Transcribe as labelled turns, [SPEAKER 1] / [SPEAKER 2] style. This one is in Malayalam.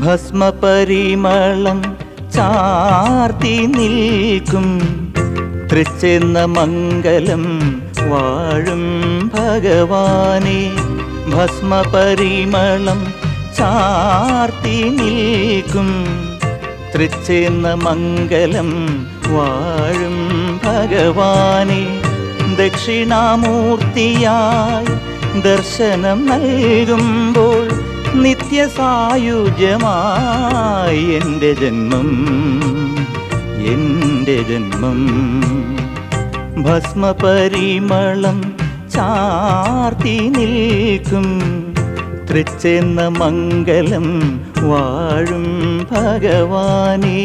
[SPEAKER 1] ഭസ്മപരിമളം ചാർത്തി നിൽക്കും. തൃച്ചെന്ന മംഗലം വാഴും ഭഗവാനെ. ഭസ്മപരിമളം ചാർത്തി നിൽക്കും. തൃച്ചെന്ന മംഗലം വാഴും ഭഗവാനെ. ദക്ഷിണാമൂർത്തിയായി ദർശനം നൽകുമ്പോൾ നിത്യസായുജ്യമായി എന്റെ ജന്മം എന്റെ ജന്മം. ഭസ്മപരിമളം ചാർത്തി നിൽക്കും തൃച്ചെന്ന മംഗലം വാഴും ഭഗവാനേ.